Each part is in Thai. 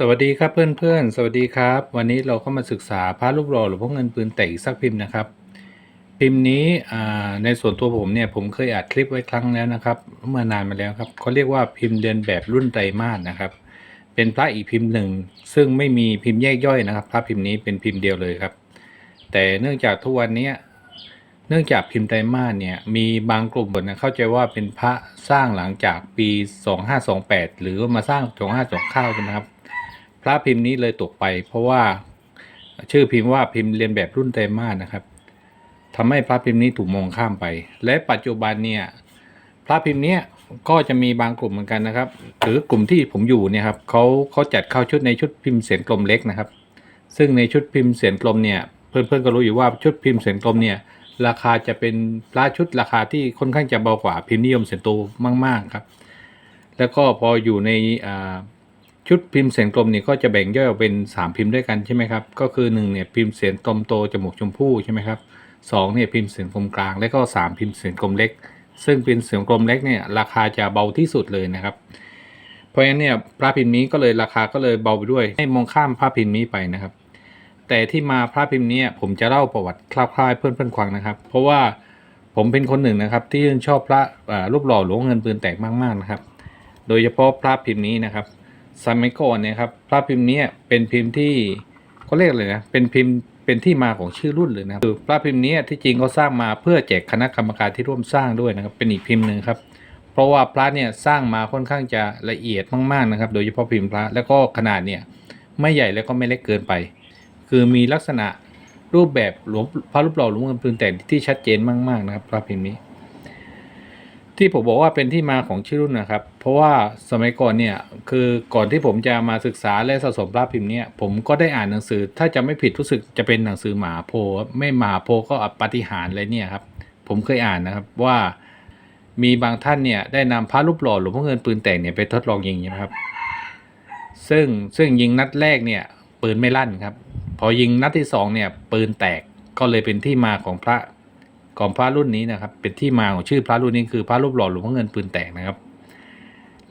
สวัสดีครับเพื่อนๆ สวัสดีครับ วันนี้เราก็มาศึกษาพระรูปหล่อหลวงพ่อเงินปืนแตกอีกสักพิมพ์นะครับ พิมพ์นี้ในส่วนตัวผมเนี่ยผมเคยอัดคลิปไว้ครั้งแล้วนะครับเมื่อนานมาแล้วครับเขาเรียกว่าพิมพ์เดินแบบรุ่นไตรมาสนะครับ เป็นพระอีกพิมพ์หนึ่ง ซึ่งไม่มีพิมพ์แยกย่อยนะครับ พระพิมพ์นี้เป็นพิมพ์เดียวเลยครับ แต่เนื่องจากทุกวันนี้เนื่องจากพิมพ์ไตรมาสเนี่ยมีบางกลุ่มนะเข้าใจว่าเป็นพระสร้างหลังจากปี 2528 หรือว่ามาสร้าง 2529ใช่ไหมครับ ระพิมพ์นี้เลยตกไป เพราะว่าชื่อพิมพ์ว่าพิมพ์เรียนแบบรุ่นไตรมาสนะครับทำให้พระพิมพ์นี้ถูกมองข้ามไป และปัจจุบันเนี่ยพระพิมพ์เนี้ยก็จะมีบางกลุ่มเหมือนกันนะครับหรือกลุ่มที่ผมอยู่เนี่ยครับเขาเขาจัดเข้าชุดในชุดพิมพ์เสียงกลมเล็กนะครับ ซึ่งในชุดพิมพ์เสียงกลมเนี่ยเพื่อนๆก็รู้อยู่ว่าชุดพิมพ์เสียงกลมเนี่ยราคาจะเป็นพระชุดราคาที่ค่อนข้างจะเบากว่าพิมพ์นิยมเสียงโตมาก ๆครับ แล้วก็พออยู่ในอ่า ชุดพิมพ์เสียงกลมเนี่ยก็จะแบ่งย่อยออกเป็น 3 พิมพ์ด้วยกันใช่ไหมครับ ก็คือ1เนี่ยพิมพ์เสียงกลมโตจมูกชมพู่ใช่ไหมครับสองเนี่ยพิมพ์เสียงกลมกลาง และก็ 3 พิมพ์เสียงกลมเล็ก ซึ่งเป็นเสียงกลมเล็กเนี่ยราคาจะเบาที่สุดเลยนะครับ เพราะฉะนั้นเนี่ยพระพิมพ์นี้ก็เลยราคาก็เลยเบาไปด้วย ให้มองข้ามพระพิมพ์นี้ไปนะครับ แต่ที่มาพระพิมพ์นี้ผมจะเล่าประวัติคร่าวๆให้เพื่อนๆฟังนะครับ เพราะว่าผมเป็นคนหนึ่งนะครับที่ชอบพระรูปหล่อหลวงเงินปืนแตกมากๆนะครับ โดยเฉพาะพระพิมพ์นี้นะครับ สมัยก่อนเนี่ยครับพระพิมพ์นี้เป็นพิมพ์ที่เขาเรียกเลยนะเป็นพิมพ์เป็นที่มาของชื่อรุ่นเลยนะคือพระพิมพ์นี้ที่จริงเขาสร้างมาเพื่อแจกคณะกรรมการที่ร่วมสร้างด้วยนะครับเป็นอีกพิมพ์หนึ่งครับเพราะว่าพระเนี่ยสร้างมาค่อนข้างจะละเอียดมากๆนะครับ โดยเฉพาะพิมพ์พระแล้วก็ขนาดเนี่ยไม่ใหญ่แล้วก็ไม่เล็กเกินไป คือมีลักษณะรูปแบบหลวงพระรูปหล่อหลวงเงินปืนแต่งที่ชัดเจนมากๆนะครับ พระพิมพ์นี้ ที่ผมบอกว่าเป็นที่มาของชื่อรุ่นนะครับ เพราะว่าสมัยก่อนเนี่ยคือก่อนที่ผมจะมาศึกษาและสะสมพระพิมพ์เนี่ยผมก็ได้อ่านหนังสือ ถ้าจะไม่ผิดรู้สึกจะเป็นหนังสือหมาโพไม่หมาโพก็ปฏิหารอะไรเนี่ยครับผมเคยอ่านนะครับว่ามีบางท่านเนี่ยได้นำพระรูปหล่อหลวงพ่อเงินปืนแต่งเนี่ยไปทดลองยิงนะครับ ซึ่งซึ่งยิงนัดแรกเนี่ยปืนไม่ลั่นครับ พอยิงนัดที่สองเนี่ยปืนแตกก็เลยเป็นที่มาของพระ ของพระรุ่นนี้นะครับ เป็นที่มาของชื่อพระรุ่นนี้คือพระรูปหล่อหลวงพ่อเงินปืนแตกนะครับ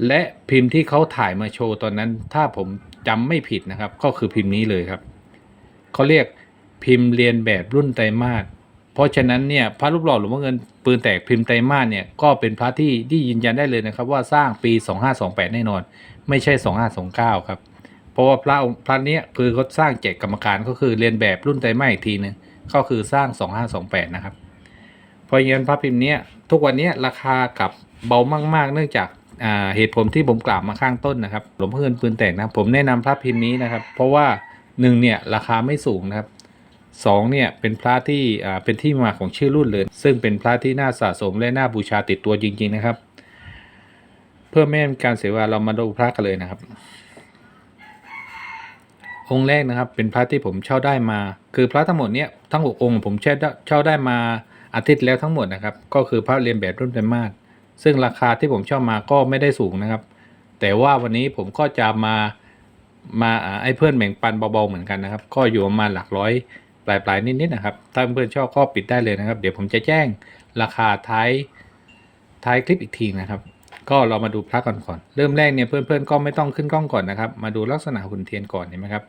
และพิมพ์ที่เขาถ่ายมาโชว์ตอนนั้น ถ้าผมจำไม่ผิดนะครับ ก็คือพิมพ์นี้เลยครับเขาเรียกพิมพ์เรียนแบบรุ่นไตรมาสเพราะฉะนั้นเนี่ยพระรูปหล่อหลวงพ่อเงินปืนแตกพิมพ์ไตรมาสเนี่ยก็เป็นพระที่ที่ยืนยันได้เลยนะครับ ว่าสร้างปี 2528 แน่นอน ไม่ใช่ 2529 ครับเพราะว่าพระองค์พระเนี้ยคือเขาสร้างแจกกรรมการก็คือเรียนแบบรุ่นไตรมาสอีกทีหนึงก็คือสร้าง 2528 นะครับ เพราะงั้นพระพิมพ์เนี้ยทุกวันนี้ราคากับเบามากๆ เนื่องจากเหตุผลที่ผมกล่าวมาข้างต้นนะครับหลวงพ่อเงินปืนแตกนะผมแนะนำพระพิมพ์นี้นะครับ เพราะว่าหนึ่งเนี่ยราคาไม่สูงนะครับสองเนี่ยเป็นพระที่เป็นที่มาของชื่อรุ่นเลย ซึ่งเป็นพระที่น่าสะสมและน่าบูชาติดตัวจริง ๆนะครับ เพื่อไม่ให้การเสียเวลาเรามาดูพระกันเลยนะครับ องค์แรกนะครับเป็นพระที่ผมเช่าได้มา คือพระทั้งหมดเนี้ยทั้งหกองค์ผมเช่าได้มา อาทิตย์แล้วทั้งหมดนะครับ ก็คือพระเรียนแบบรุ่นไตรมาสซึ่งราคาที่ผมเช่ามาก็ไม่ได้สูงนะครับ แต่ว่าวันนี้ผมก็จะมามาไอ้เพื่อนแบ่งปันเบาๆเหมือนกันนะครับ ก็อยู่ประมาณหลักร้อยปลายๆนิดๆนะครับ ถ้าเพื่อนชอบก็ปิดได้เลยนะครับ เดี๋ยวผมจะแจ้งราคาท้ายท้ายคลิปอีกทีนะครับ ก็เรามาดูพระก่อนก่อน เริ่มแรกเนี่ยเพื่อนๆก็ไม่ต้องขึ้นกล้องก่อนนะครับ มาดูลักษณะหุ่นเทียนก่อนเห็นไหมครับ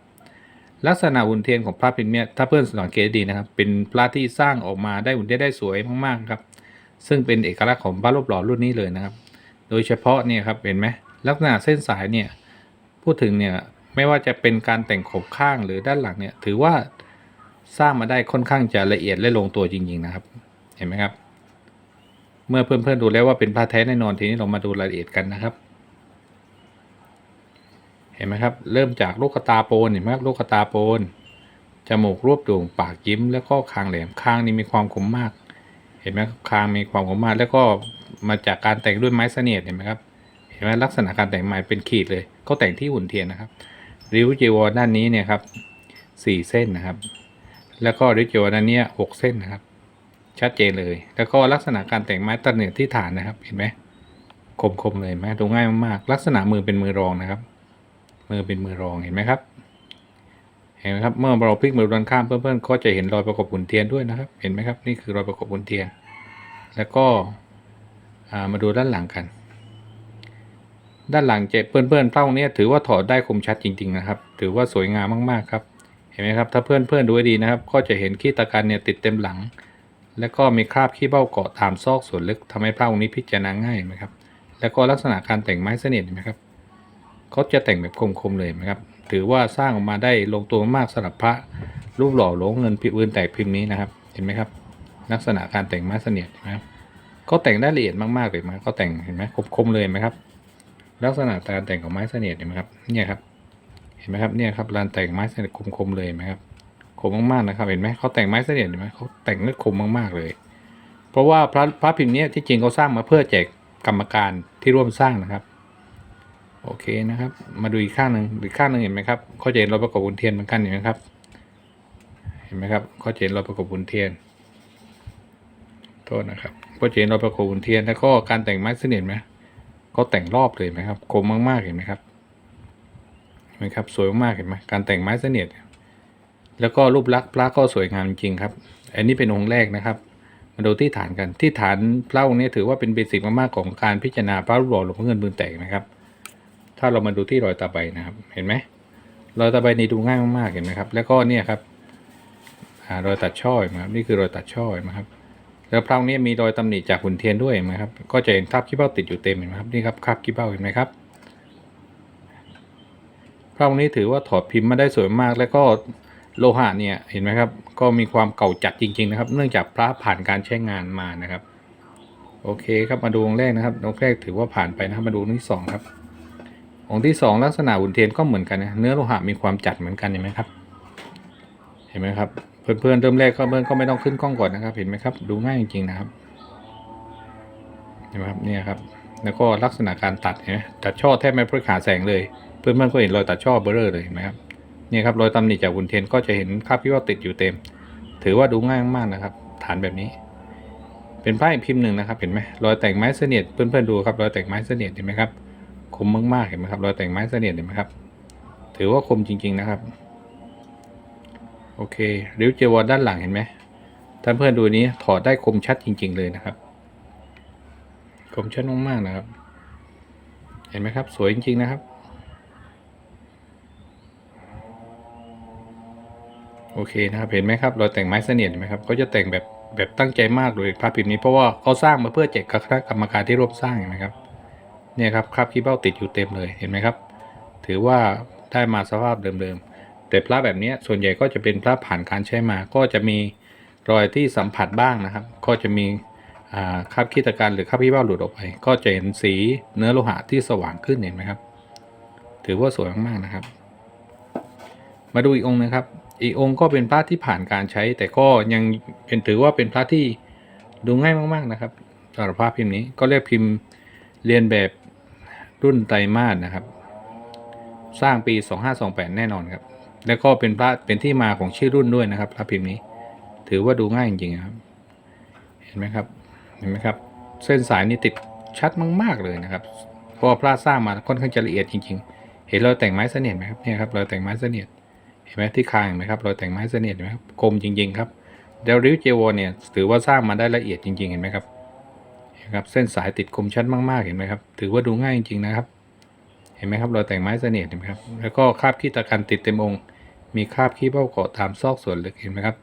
ลักษณะหุ่นเทียนของพระพิมพ์เนี่ยถ้าเพื่อนสังเกตดีนะครับ เป็นพระที่สร้างออกมาได้หุ่นเทียนได้สวยมากๆครับ ซึ่งเป็นเอกลักษณ์ของพระรูปหล่อรุ่นนี้เลยนะครับ โดยเฉพาะเนี่ยครับเห็นไหมลักษณะเส้นสายเนี่ยพูดถึงเนี่ยไม่ว่าจะเป็นการแต่งขบข้างหรือด้านหลังเนี่ยถือว่าสร้างมาได้ค่อนข้างจะละเอียดและลงตัวจริง ๆนะครับ เห็นไหมครับ เมื่อเพื่อนๆดูแล้วว่าเป็นพระแท้แน่นอนทีนี้เรามาดูรายละเอียดกันนะครับ เห็นไหมครับ เริ่มจากลูกตาโปนเห็นไหมครับลูกตาโปนจมูกรวบด่งปากยิ้ม แล้วก็คางแหลมคางนี่มีความคมมาก เห็นไหมครับคางมีความคมมาก แล้วก็มาจากการแต่งด้วยไม้เสนียดเห็นไหมครับเห็นไหมลักษณะการแต่งไม้เป็นขีดเลยก็แต่งที่หุ่นเทียนนะครับ ริ้วจีวรด้านนี้เนี่ยครับสี่เส้นนะครับ แล้วก็ริ้วจีวรด้านนี้หกเส้นนะครับ ชัดเจนเลย แล้วก็ลักษณะการแต่งไม้ตะเนียดที่ฐานนะครับ เห็นไหมคมๆเลยไหมดูง่ายมากๆลักษณะมือเป็นมือรองนะครับ มือเป็นมือรองเห็นไหมครับ เห็นไหมครับ เมื่อเราพลิกมือด้านข้างเพื่อนๆก็จะเห็นรอยประกบหุ่นเทียนด้วยนะครับ เห็นไหมครับ นี่คือรอยประกบหุ่นเทียน แล้วก็มาดูด้านหลังกัน ด้านหลังเจ็เพื่อนๆเป้าเนี้ยถือว่าถอดได้คมชัดจริง ๆ นะครับ ถือว่าสวยงามมากๆครับ เห็นไหมครับ ถ้าเพื่อนๆดูให้ดีนะครับ ก็จะเห็นขี้ตะกันเนี่ยติดเต็มหลัง แล้วก็มีคราบขี้เบ้าเกาะตามซอกส่วนลึกทำให้เป้านี้พิจารณาง่ายไหมครับ แล้วก็ลักษณะการแต่งไม้เสน่ห์เห็นไหมครับ เขาจะแต่งแบบคมๆเลยนไหมครับ ถือว่าสร้างออกมาได้ลงตัวมากสำหรับพระรูปหล่อหลงเงินพิปืนแตกพิมพ์นี้นะครับ เห็นไหมครับ ลักษณะการแต่งไม้เสน่ห์เห็นไหมครับเขาแต่งได้ละเอียดมากๆเลยไหมเขาแต่งเห็นไหมคมๆเลยไหมครับ ลักษณะการแต่งของไม้เสน่ห์เห็นไหมครับเนี่ยครับเห็นไหมครับเนี่ยครับลานแต่งไม้เสน่ห์คมๆเลยไหมครับคมมากๆนะครับเห็นไหมเขาแต่งไม้เสน่ห์เห็นไหมเขาแต่งได้คมมากๆเลย เพราะว่าพระพระพิมพ์เนี้ยที่จริงเขาสร้างมาเพื่อแจกกรรมการที่ร่วมสร้างนะครับ โอเคนะครับ มาดูอีกข้างหนึ่งอีกข้างหนึ่งเห็นไหมครับเขาจะเห็นรอยประกอบบุญเทียนเหมือนกันเห็นไหมครับ เห็นไหมครับเขาจะเห็นรอยประกอบบุญเทียนโทษนะครับขาจะเห็นรอยประกอบบุญเทียนแล้วก็การแต่งไม้เสน่ห์เห็นไหมเขาแต่งรอบเลยไหมครับคมมากๆเห็นไหมครับเห็นไหมครับสวยมากๆเห็นไหมการแต่งไม้เสน่ห์แล้วก็รูปลักษณ์พระก็สวยงามจริงครับ อันนี้เป็นองค์แรกนะครับ มาดูที่ฐานกัน ที่ฐานพระองค์นี้ถือว่าเป็นเบสิกมากๆของการพิจารณาพระรูปหล่อหลวงพ่อเงินปืนแตกนะครับ ถ้าเรามาดูที่รอยตาใบนะครับ เห็นไหมรอยตาใบนี่ดูง่ายมากๆเห็นไหมครับ แล้วก็เนี่ยครับอรอยตัดช่อเห็นไหมครับ นี่คือรอยตัดช่อเห็นไหมครับ แล้วพระองค์นี้มีรอยตำหนิจากหุ่นเทียนด้วยนไหมครับ ก็จะเห็นคราบขี้เบ้าติดอยู่เต็มเห็นไหมครับ นี่ครับคราบขี้เบ้าเห็นไหมครับพระองค์นี้ถือว่าถอดพิมพ์มาได้สวยมาก แล้วก็โลหะเนี่ยเห็นไหมครับ ก็มีความเก่าจัดจริง ๆ นะครับ เนื่องจากพระผ่านการใช้งานมานะครับ โอเคครับ มาดูองค์แรกนะครับองค์แรกถือว่าผ่านไปนะครับ มาดูองค์ที่สองครับ องค์ที่สองลักษณะหุ่นเทียนก็เหมือนกันนะเนื้อโลหะมีความจัดเหมือนกันเห็นไหมครับ เห็นไหมครับ เพื่อนๆเริ่มแรกก็เพื่อนก็ไม่ต้องขึ้นกล้องก่อนนะครับ เห็นไหมครับ ดูง่ายจริงๆนะครับเห็นไหมครับเนี่ยครับ แล้วก็ลักษณะการตัดเห็นไหมตัดช่อแทบไม่พ้นขาแสงเลย เพื่อนๆก็เห็นรอยตัดช่อเบลอเลยเห็นไหมครับเนี่ยครับรอยตำหนิจากหุ่นเทียนก็จะเห็นคราบพิว่าติดอยู่เต็ม ถือว่าดูง่ายมากนะครับ ฐานแบบนี้ เป็นไพ่พิมพ์หนึ่งนะครับ เห็นไหมรอยแต่งไม้เสนียดเพื่อนๆดูครับรอยแต่งไม้เสนียดเห็นไหมครับ คมมากๆเห็นไหมครับรอยแต่งไม้เสนียดเห็นไหมครับ ถือว่าคมจริง ๆนะครับ โอเคริ้วเจวอด้านหลังเห็นไหมท่านเพื่อนดูนี้ถอดได้คมชัดจริง ๆ เลยนะครับ คมชัดมากๆนะครับ เห็นไหมครับ สวยจริง ๆ นะครับ โอเคนะครับเห็นไหมครับรอยแต่งไม้เสนียดเห็นไหมครับเขาจะแต่งแบบแบบตั้งใจมากเลยภาพพิมพ์นี้เพราะว่าเขาสร้างมาเพื่อแจกคณะกรรมการที่ร่วมสร้างเห็นไหมครับ เนี่ยครับคราบขี้เบ้าติดอยู่เต็มเลยเห็นไหมครับ ถือว่าได้มาสภาพเดิมๆ แต่พระแบบนี้ส่วนใหญ่ก็จะเป็นพระผ่านการใช้มาก็จะมีรอยที่สัมผัสบ้างนะครับ ก็จะมีคราบขี้ตะการหรือคราบขี้เบ้าหลุดออกไป ก็จะเห็นสีเนื้อโลหะที่สว่างขึ้นเห็นไหมครับ ถือว่าสวยมากๆนะครับ มาดูอีกองค์นะครับ อีกองค์ก็เป็นพระที่ผ่านการใช้ แต่ก็ยังเป็นถือว่าเป็นพระที่ดูง่ายมากๆนะครับสำหรับพระพิมพ์นี้ก็เรียกพิมพ์เรียนแบบ รุ่นไตรมาสนะครับ สร้างปี 2528 แน่นอนครับ แล้วก็เป็นพระเป็นที่มาของชื่อรุ่นด้วยนะครับ พระพิมพ์นี้ ถือว่าดูง่ายจริงๆครับ เห็นไหมครับ เห็นไหมครับ เส้นสายนี่ติดชัดมาก ๆ เลยนะครับ เพราะพระสร้างมาค่อนข้างจะละเอียดจริง ๆ เห็นรอยแต่งไม้เสนียดไหมครับ เนี่ยครับรอยแต่งไม้เสนียด เห็นไหมที่คางเห็นไหมครับรอยแต่งไม้เสนียดเห็นไหมครับ คมจริง ๆ ครับเดลริวเจวอเนี่ยถือว่าสร้างมาได้ละเอียดจริง ๆ เห็นไหมครับ เห็นครับเส้นสายติดคมชัดมากๆเห็นไหมครับ ถือว่าดูง่ายจริงๆนะครับ เห็นไหมครับรอยแต่งไม้เสนียดเห็นไหมครับแล้วก็คราบขี้ตะกันติดเต็มองค์มีคราบขี้เบ้าเกาะตามซอกส่วนลึกเห็นไหมครับ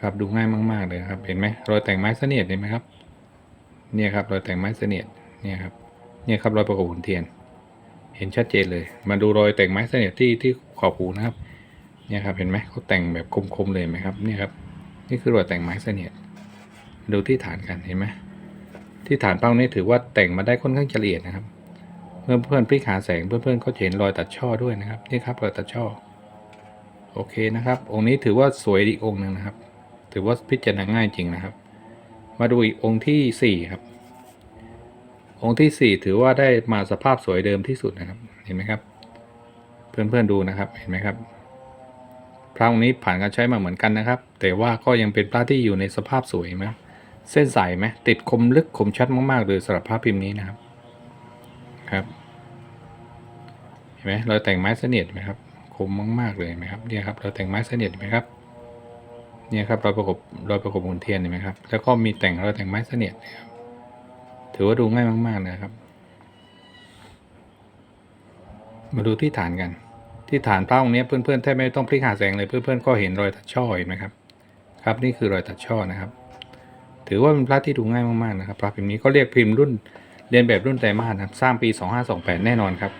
ครับดูง่ายมากๆเลยครับ เห็นไหมรอยแต่งไม้เสนียดเห็นไหมครับเนี่ยครับรอยแต่งไม้เสนียดเนี่ยครับเนี่ยครับรอยประกบหุ่นเทียน เห็นชัดเจนเลย มาดูรอยแต่งไม้เสนียดที่ที่ขอบหูนะครับเนี่ยครับเห็นไหมเขาแต่งแบบคมๆเลยไหมครับเนี่ยครับ นี่คือรอยแต่งไม้เสนียดดูที่ฐานกันเห็นไหม ที่ฐานเป้านี้ถือว่าแต่งมาได้ค่อนข้างละเอียดนะครับเมื่อเพื่อนพลิกหาแสงเพื่อนๆก็เห็นรอยตัดช่อด้วยนะครับนี่ครับรอยตัดช่อโอเคนะครับ องค์นี้ถือว่าสวยอีกองค์หนึ่งนะครับ ถือว่าพิจารณาง่ายจริงนะครับ มาดูอีกองค์ที่สี่ครับ องค์ที่สี่ถือว่าได้มาสภาพสวยเดิมที่สุดนะครับ เห็นไหมครับ เพื่อนๆดูนะครับเห็นไหมครับ พระองค์นี้ผ่านการใช้มาเหมือนกันนะครับ แต่ว่าก็ยังเป็นพระที่อยู่ในสภาพสวยไหม เส้นใสไหมติดคมลึกคมชัดมากๆเลยสำหรับพระพิมพ์นี้นะครับครับเห็นไหมรอยแต่งไม้เสนียดไหมครับคมมากๆเลยไหมครับเนี่ยครับรอยแต่งไม้เสนียดเห็นไหมครับเนี่ยครับรอยประกบรอยประกบหุ่นเทียนเห็นไหมครับแล้วก็มีแต่งเรอยแต่งไม้เสนียดนะครับถือว่าดูง่ายมาก ๆ นะครับ มาดูที่ฐานกัน ที่ฐานพระองค์นี้เพื่อนๆแทบไม่ต้องพลิกหาแสงเลยเพื่อนๆก็เห็นรอยตัดช่อเห็นไหมครับ ครับนี่คือรอยตัดช่อนะครับ ถือว่าเป็นพระที่ดูง่ายมากๆนะครับพระพิมพ์นี้ก็เรียกพิมพ์รุ่นเรียนแบบรุ่นไตรมาสนะครับสร้างปี 2528 แน่นอนครับ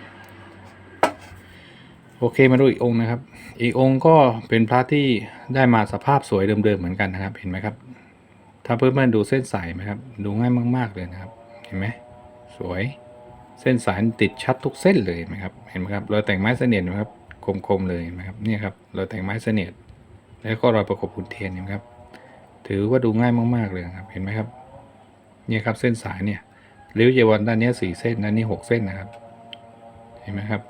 โอเคมาดูอีกองค์นะครับ อีกองค์ก็เป็นพระที่ได้มาสภาพสวยเดิมๆเหมือนกันนะครับเห็นไหมครับ ถ้าเพื่อนๆดูเส้นสายไหมครับดูง่ายมาก ๆเลยนะครับ เห็นไหมสวยเส้นสายติดชัดทุกเส้นเลยไหมครับเห็นไหมครับรอยแต่งไม้เสนียดนะครับคมๆเลยนไหมครับเนี่ยครับรอยแต่งไม้เสนียดแล้วก็รอยประกบหุ่นเทียนเห็นไหมครับ ถือว่าดูง่ายมาก ๆ เลยครับ เห็นไหมครับ เนี่ยครับเส้นสายเนี่ยริ้วเยวันด้านนี้สี่เส้นด้านนี้หกเส้นนะครับ เห็นไหมครับ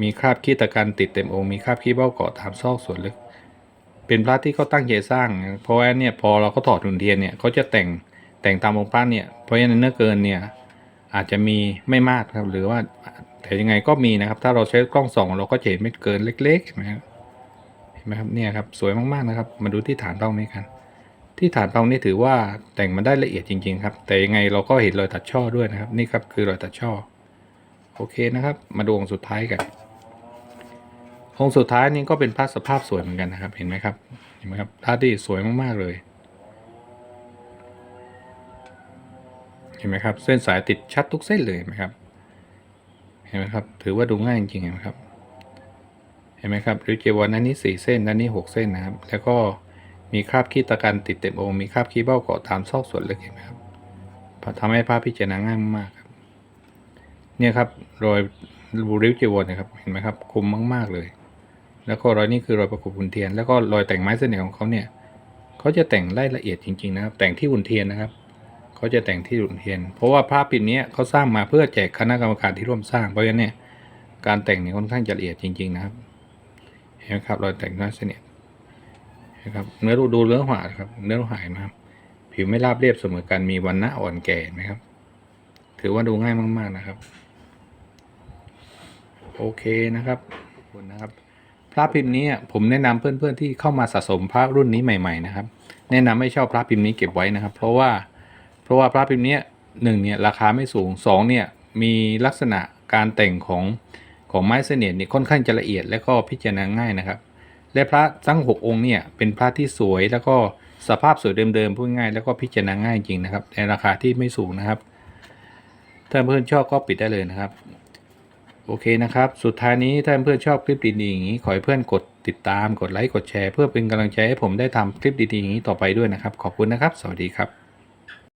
มีคราบขี้ตะกันติดเต็มองค์ มีคราบขี้เบ้าเกาะตามซอกส่วนลึก เป็นพระที่เขาตั้งใจสร้าง เพราะว่าเนี่ยพอเราเขาถอดหุ่นเทียนเนี่ยเขาจะแต่งแต่งตามองค์พระเนี่ย เพราะฉะนั้นเนื้อเกินเนี่ยอาจจะมีไม่มากครับ หรือว่าแต่ยังไงก็มีนะครับ ถ้าเราใช้กล้องส่องเราก็จะเห็นเม็ดเกินเล็กๆเห็นไหมครับ เห็นไหมครับเนี่ยครับสวยมากๆนะครับ มาดูที่ฐานเป้านี้กัน ที่ฐานเป้านี่ถือว่าแต่งมาได้ละเอียดจริง ๆ ครับ แต่ยังไงเราก็เห็นรอยตัดช่อด้วยนะครับ นี่ครับคือรอยตัดช่อโอเคนะครับ มาดูองค์สุดท้ายกันองค์สุดท้ายนี่ก็เป็นพระสภาพสวยเหมือนกันนะครับ เห็นไหมครับเห็นไหมครับพระที่สวยมากๆเลยเห็นไหมครับ เส้นสายติดชัดทุกเส้นเลยเห็นไหมครับ เห็นไหมครับ ถือว่าดูง่ายจริงๆเห็นไหมครับ เห็นไหมครับริวเจวอนด้านนี้สี่เส้นด้านนี้หกเส้นนะครับ แล้วก็มีคราบขี้ตะกันติดเต็มองค์มีคราบขี้เบ้าเกาะตามซอกส่วนลึกเห็นไหมครับทำให้ภาพพิจารณาง่ายมากครับเนี่ยครับรอยริวเจวอนนะครับเห็นไหมครับคมมาก ๆเลย แล้วก็รอยนี้คือรอยประกบหุ่นเทียน แล้วก็รอยแต่งไม้เสน่ห์ของเขาเนี่ยเขาจะแต่งรายละเอียดจริง ๆ นะครับ แต่งที่หุ่นเทียนนะครับเขาจะแต่งที่หุ่นเทียน เพราะว่าภาพปิ่นนี้เขาสร้างมาเพื่อแจกคณะกรรมการที่ร่วมสร้างเพราะฉะนั้นเนี่ยการแต่งเนี่ยค่อนข้างจะละเอียดจริง ๆ นะครับ นไหมครับรอยแต่งน้าเสนียดเห็นไหมครับเนื้อดูดูเนื้อหาครับเนื้อหายนะครับ ผิวไม่ราบเรียบเสมอกันมีวันหน้าอ่อนแก่ไหมครับ ถือว่าดูง่ายมากๆนะครับ โอเคนะครับขอบคุณนะครับ พระพิมพ์นี้ผมแนะนำเพื่อนๆที่เข้ามาสะสมพระรุ่นนี้ใหม่ ๆ นะครับ แนะนำให้เช่าพระพิมพ์นี้เก็บไว้นะครับ เพราะว่าเพราะว่าพระพิมพ์เนี้ยหนึ่งเนี่ยราคาไม่สูงสองเนี่ยมีลักษณะการแต่งของ ของไม้เสนียดเนี่ยค่อนข้างจะละเอียดและก็พิจารณาง่ายนะครับ และพระทั้งหกองค์เนี่ยเป็นพระที่สวยแล้วก็สภาพสวยเดิมๆพูดง่ายแล้วก็พิจารณาง่ายจริงนะครับ ในราคาที่ไม่สูงนะครับ ถ้าเพื่อนชอบก็ปิดได้เลยนะครับ โอเคนะครับ สุดท้ายนี้ถ้าเพื่อนชอบคลิปดีๆอย่างนี้ขอให้เพื่อนกดติดตามกดไลค์กดแชร์ เพื่อเป็นกำลังใจให้ผมได้ทำคลิปดีๆอย่างนี้ต่อไปด้วยนะครับ ขอบคุณนะครับ สวัสดีครับ